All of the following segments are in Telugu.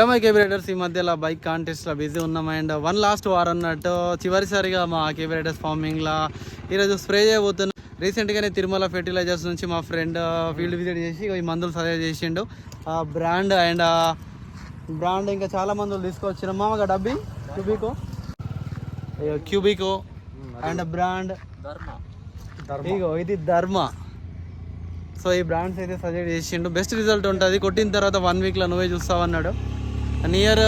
హలో మై కేబీ రైడర్స్ ఈ మధ్యలో బైక్ కాంటెస్ట్లో బిజీ ఉన్నాం. అండ్ వన్ లాస్ట్ వార్ అన్నట్టు చివరిసారిగా మా కేబీ రైడర్స్ ఫార్మింగ్లో ఈరోజు స్ప్రే చేయబోతున్నాం రీసెంట్గానే తిరుమల ఫెర్టిలైజర్స్ నుంచి మా ఫ్రెండ్ ఫీల్డ్ విజిట్ చేసి ఈ మందులు సజెస్ట్ చేసిండు. ఆ బ్రాండ్ అండ్ బ్రాండ్ ఇంకా చాలా మందులు తీసుకొచ్చిన. మామగా డబ్బి క్యూబికో క్యూబికో అండ్ బ్రాండ్ ఇగో ఇది ధర్మ. సో ఈ బ్రాండ్స్ అయితే సజెస్ట్ చేసిండు. బెస్ట్ రిజల్ట్ ఉంటుంది. కొట్టిన తర్వాత వన్ వీక్లో నువ్వే చూస్తావు అన్నాడు near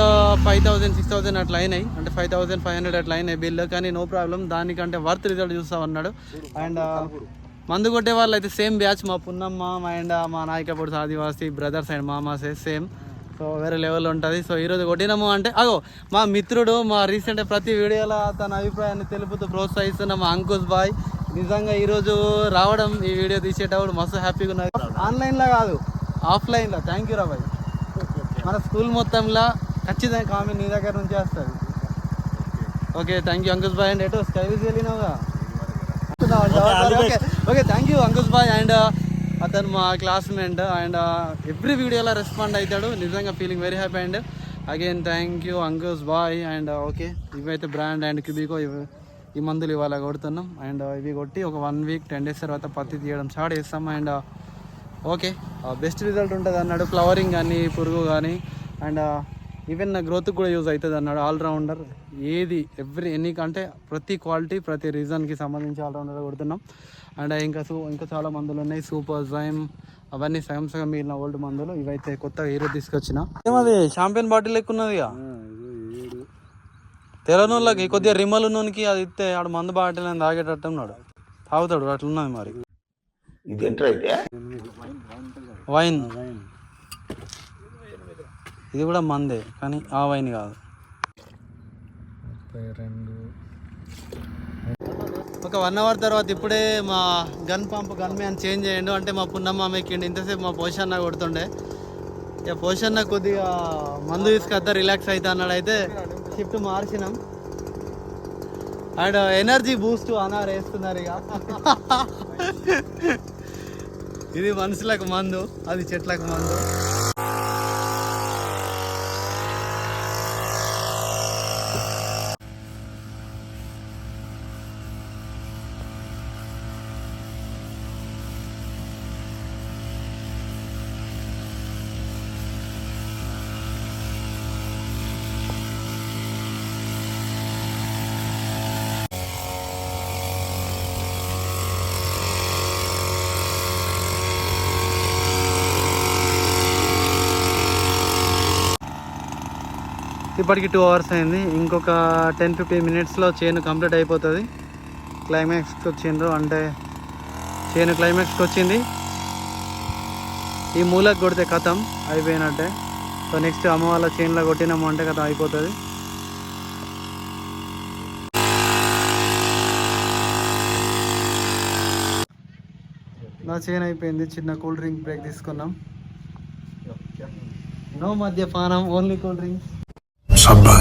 five thousand six thousand అట్లా అయినాయి. అంటే ఫైవ్ థౌసండ్ ఫైవ్ హండ్రెడ్ అట్లా అయినాయి. బిల్ కానీ నో ప్రాబ్లం దానికంటే వర్త్ రిజల్ట్ చూస్తామన్నాడు అండ్ మందు కొట్టే వాళ్ళు అయితే సేమ్ బ్యాచ్ మా పున్నమ్మ మా అండ్ మా నాయకపూడి ఆదివాసి బ్రదర్స్ అండ్ మామాసే సేమ్ సో వేరే లెవెల్ ఉంటుంది. సో ఈరోజు కొట్టినాము అంటే అగో మా మిత్రుడు మా రీసెంట్ ప్రతి వీడియోలో తన అభిప్రాయాన్ని తెలుపుతూ ప్రోత్సహిస్తున్న మా అంకుష్ బాయ్ నిజంగా ఈరోజు రావడం ఈ వీడియో తీసేటప్పుడు మస్తు హ్యాపీగా ఉన్నది ఆన్లైన్లో కాదు ఆఫ్లైన్లో థ్యాంక్ యూ రా బాయ్. మన స్కూల్ మొత్తంలో ఖచ్చితంగా కామెంట్ నీ దగ్గర నుంచి వస్తుంది okay thank you Ankush bye. And ఎటో? స్కై విజ్ వెళ్ళినావుగా? Okay okay thank you Ankush bye. And అతను మా క్లాస్మేట్ అండ్ ఎవ్రీ వీడియోలో రెస్పాండ్ అవుతాడు. నిజంగా feeling very happy and again thank you Ankush bye. And okay ఇవైతే బ్రాండ్ అండ్ క్యూబికో ఇవి ఈ మందులు ఇవాళ కొడుతున్నాం. అండ్ ఇవి కొట్టి ఒక వన్ వీక్ టెన్ డేస్ తర్వాత పత్తి తీయడం స్టార్ట్ చేస్తాం. And okay. బెస్ట్ రిజల్ట్ ఉంటుంది అన్నాడు. ఫ్లవరింగ్ కానీ పురుగు కానీ అండ్ ఈవెన్ గ్రోత్ కూడా యూజ్ అవుతుంది అన్నాడు. ఆల్రౌండర్ ఏది ఎవ్రీ ఎన్ని అంటే ప్రతి క్వాలిటీ ప్రతి రీజన్కి సంబంధించి ఆల్రౌండర్ కొడుతున్నాం. అండ్ ఇంకా సూ ఇంకా చాలా మందులు ఉన్నాయి. సూపర్ జైమ్ అవన్నీ సగం సగం మిగిలిన ఓల్డ్ మందులు. ఇవైతే కొత్తగా హీరో తీసుకొచ్చిన. ఏమది షాంపియన్ బాటిల్ ఉన్నదిగా తెలనోళ్ళకి కొద్దిగా రిమ్మలు నూనెకి అది ఇస్తే ఆడు మందు బాటిల్ అని తాగేటట్టు ఉన్నాడు. తాగుతాడు అట్లున్నది మరి. వైన్ ఇది కూడా మందే కానీ ఆ వైన్ కాదు. ఒక వన్ అవర్ తర్వాత ఇప్పుడే మా gun pump gun man change చేయండు అంటే మా పున్నమ్మ ఎక్కిండు. ఇంతసేపు మా పోషన్న కొడుతుండే. ఇక పోషన్న కొద్దిగా మందు తీసుకొద్దా రిలాక్స్ అవుతా అన్నాడు. అయితే షిఫ్ట్ మార్చినాం. అండ్ ఎనర్జీ బూస్ట్ అన్నారు వేస్తున్నారు ఇక. ఇది మనుషులకు మందు అది చెట్లకు మందు. ఇప్పటికి టూ అవర్స్ అయింది. ఇంకొక టెన్ ఫిఫ్టీన్ మినిట్స్లో చేను కంప్లీట్ అయిపోతుంది. క్లైమాక్స్కి వచ్చిండ్రు. అంటే చేను క్లైమాక్స్కి వచ్చింది. ఈ మూలకు కొడితే కథం అయిపోయినట్టే. సో నెక్స్ట్ అమ్మ వాళ్ళ చేనులో కొట్టినాము అంటే కథ అయిపోతుంది. నా చేను అయిపోయింది. చిన్న కూల్ డ్రింక్ బ్రేక్ తీసుకున్నాం. నో మద్యపానం ఓన్లీ కూల్ డ్రింక్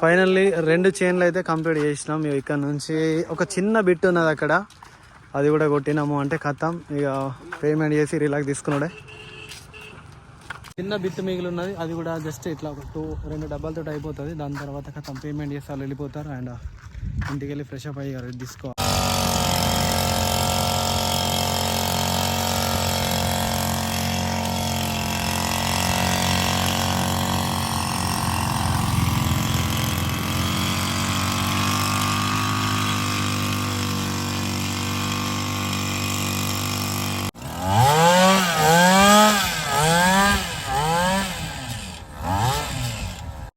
ఫైనల్లీ రెండు చైన్లు అయితే కంప్లీట్ చేసినాం. ఇక ఇక్కడ నుంచి ఒక చిన్న బిట్ ఉన్నది అక్కడ. అది కూడా కొట్టినాము అంటే కథం. ఇక పేమెంట్ చేసి రిలాక్స్ తీసుకున్నాడే. చిన్న బిట్ మిగిలి ఉన్నది అది కూడా జస్ట్ ఇట్లా ఒక టూ రెండు డబ్బాలతో అయిపోతుంది. దాని తర్వాత కథం. పేమెంట్ చేసి వాళ్ళు వెళ్ళిపోతారు. అండ్ ఇంటికి వెళ్ళి ఫ్రెష్ అప్ అయ్యి తీసుకోవాలి.